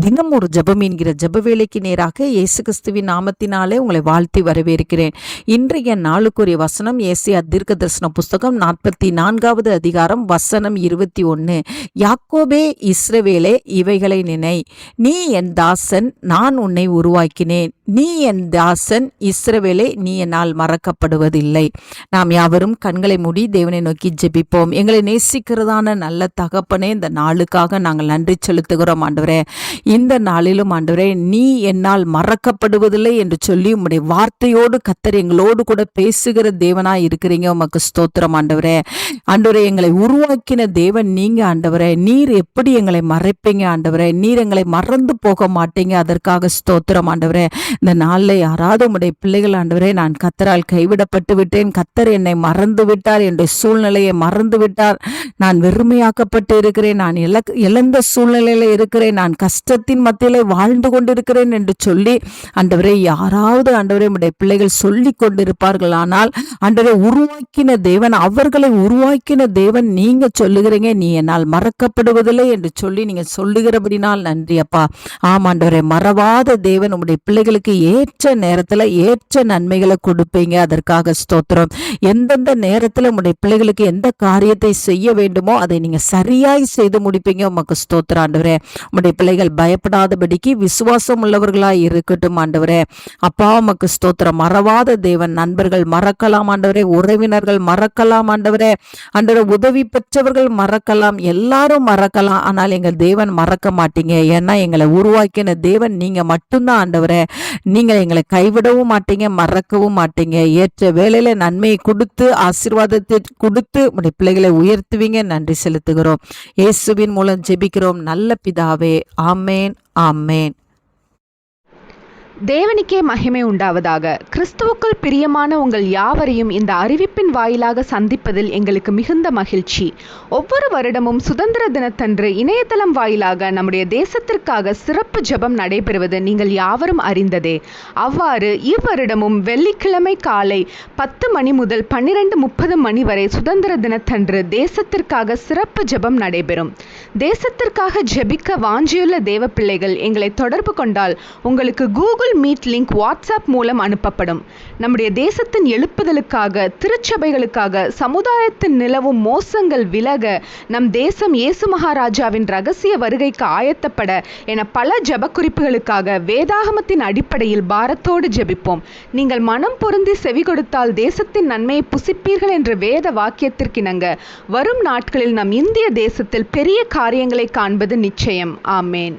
தினம் ஒரு ஜபம் என்கிற ஜப வேலைக்கு நேராக இயேசு கிறிஸ்துவின் நாமத்தினாலே உங்களை வாழ்த்தி வரவேற்கிறேன். இன்றைய நாளுக்குரிய வசனம் ஏசியா தீர்க்க தரிசன புஸ்தகம் நாற்பத்தி நான்காவது அதிகாரம் வசனம் இருபத்தி ஒன்று யாக்கோபே இஸ்ரவேலே இவைகளை நினை. நீ என் தாசன் நான் உன்னை உருவாக்கினேன். நீ என் தாசன் இஸ்ரவேலே நீ என்னால் மறக்கப்படுவதில்லை. நாம் யாவரும் கண்களை மூடி தேவனை நோக்கி ஜெபிப்போம். எங்களை நேசிக்கிறதான நல்ல தகப்பனே இந்த நாளுக்காக நாங்கள் நன்றி செலுத்துகிறோம் ஆண்டவரே. இந்த நாளிலும் ஆண்டவரே நீ என்னால் மறக்கப்படுவதில்லை என்று சொல்லி உம்முடைய வார்த்தையோடு கத்தர் எங்களோடு கூட பேசுகிற தேவனாய் இருக்கிறீங்க. உமக்கு ஸ்தோத்திரம் ஆண்டவரே. ஆண்டவரே எங்களை உருவாக்கின தேவன் நீங்க ஆண்டவரே. நீர் எப்படி எங்களை மறைப்பீங்க ஆண்டவரே. நீர் எங்களை மறந்து போக மாட்டீங்க. அதற்காக ஸ்தோத்திரம் ஆண்டவரே. இந்த நாளில் யாராவது உம்முடைய பிள்ளைகள் ஆண்டவரே நான் கத்தரால் கைவிடப்பட்டு விட்டேன். கத்தர் என்னை மறந்து விட்டார். என்னுடைய சூழ்நிலையை மறந்து விட்டார். நான் வெறுமையாக்கப்பட்டு இருக்கிறேன். நான் இல இழந்த சூழ்நிலையில இருக்கிறேன். நான் கஷ்டத்தின் மத்தியிலே வாழ்ந்து கொண்டிருக்கிறேன் என்று சொல்லி ஆண்டவரே யாராவது ஆண்டவரே உடைய பிள்ளைகள் சொல்லி கொண்டிருப்பார்கள். ஆனால் ஆண்டவரை உருவாக்கின தேவன் அவர்களை உருவாக்கின தேவன் நீங்க சொல்லுகிறீங்க நீ என்னால் மறக்கப்படுவதில்லை என்று சொல்லி நீங்க சொல்லுகிறபடினால் நன்றி அப்பா. ஆமாண்டவரே மறவாத தேவன் உங்களுடைய பிள்ளைகளுக்கு ஏற்ற நேரத்துல ஏற்ற நன்மைகளை கொடுப்பீங்க. அதற்காக ஸ்தோத்திரம். எந்தெந்த நேரத்துல உங்களுடைய பிள்ளைகளுக்கு எந்த காரியத்தை செய்ய வேண்டுமோ அதை நீங்க சரியாய் செய்து முடிப்பீங்க. உமக்கு ஸ்தோத்திரம் ஆண்டவரே. உங்களுடைய பிள்ளைகள் பயப்படாதபடிக்கு விசுவாசம் உள்ளவர்களாய் இருக்கட்டும் ஆண்டவரே. அப்பா உமக்கு ஸ்தோத்திரம். மறவாத தேவன் நண்பர்கள் மறக்கலாம் ஆண்டவரே. உறவினர்கள் மறக்கலாம் ஆண்டவரே. ஆண்டவரே உதவி பெற்றவர்கள் மறக்கலாம் எல்லாரும் மறக்கலாம். ஆனால் எங்கள் தேவன் மறக்க மாட்டீங்க. ஏன்னா எங்களை உருவாக்கின தேவன் நீங்கள் மட்டும்தான் ஆண்டவரை. நீங்கள் எங்களை கைவிடவும் மாட்டீங்க மறக்கவும் மாட்டீங்க. ஏற்ற வேலையில் நன்மையை கொடுத்து ஆசீர்வாதத்தை கொடுத்து உடைய பிள்ளைகளை உயர்த்துவீங்க. நன்றி செலுத்துகிறோம். இயேசுவின் மூலம் ஜெபிக்கிறோம். நல்ல பிதாவே ஆமேன் ஆமேன். தேவனுக்கே மகிமை உண்டாவதாக. கிறிஸ்துவுக்குள் பிரியமான உங்கள் யாவரையும் இந்த அறிவிப்பின் வாயிலாக சந்திப்பதில் எங்களுக்கு மிகுந்த மகிழ்ச்சி. ஒவ்வொரு வருடமும் சுதந்திர தினத்தன்று இணையதளம் வாயிலாக நம்முடைய தேசத்திற்காக சிறப்பு ஜெபம் நடைபெறுவது நீங்கள் யாவரும் அறிந்ததே. அவ்வாறு இவ்வருடமும் வெள்ளிக்கிழமை காலை பத்து மணி முதல் பன்னிரண்டு முப்பது மணி வரை சுதந்திர தினத்தன்று தேசத்திற்காக சிறப்பு ஜெபம் நடைபெறும். தேசத்திற்காக ஜெபிக்க வாஞ்சியுள்ள தேவ பிள்ளைகள் எங்களை தொடர்பு கொண்டால் உங்களுக்கு Google Google Meet link WhatsApp மூலம் அனுப்பப்படும். நம்முடைய தேசத்தின் எழுப்புதலுக்காக திருச்சபைகளுக்காக சமுதாயத்தின் நிலவும் மோசங்கள் விலக நம் தேசம் இயேசு மகாராஜாவின் ரகசிய வருகைக்கு ஆயத்தப்பட என பல ஜப குறிப்புகளுக்காக வேதாகமத்தின் அடிப்படையில் பாரத்தோடு ஜெபிப்போம். நீங்கள் மனம் பொருந்தி செவி கொடுத்தால் தேசத்தின் நன்மையை புசிப்பீர்கள் என்ற வேத வாக்கியத்திற்கிணங்க. வரும் நாட்களில் நம் இந்திய தேசத்தில் பெரிய காரியங்களை காண்பது நிச்சயம். ஆமேன்.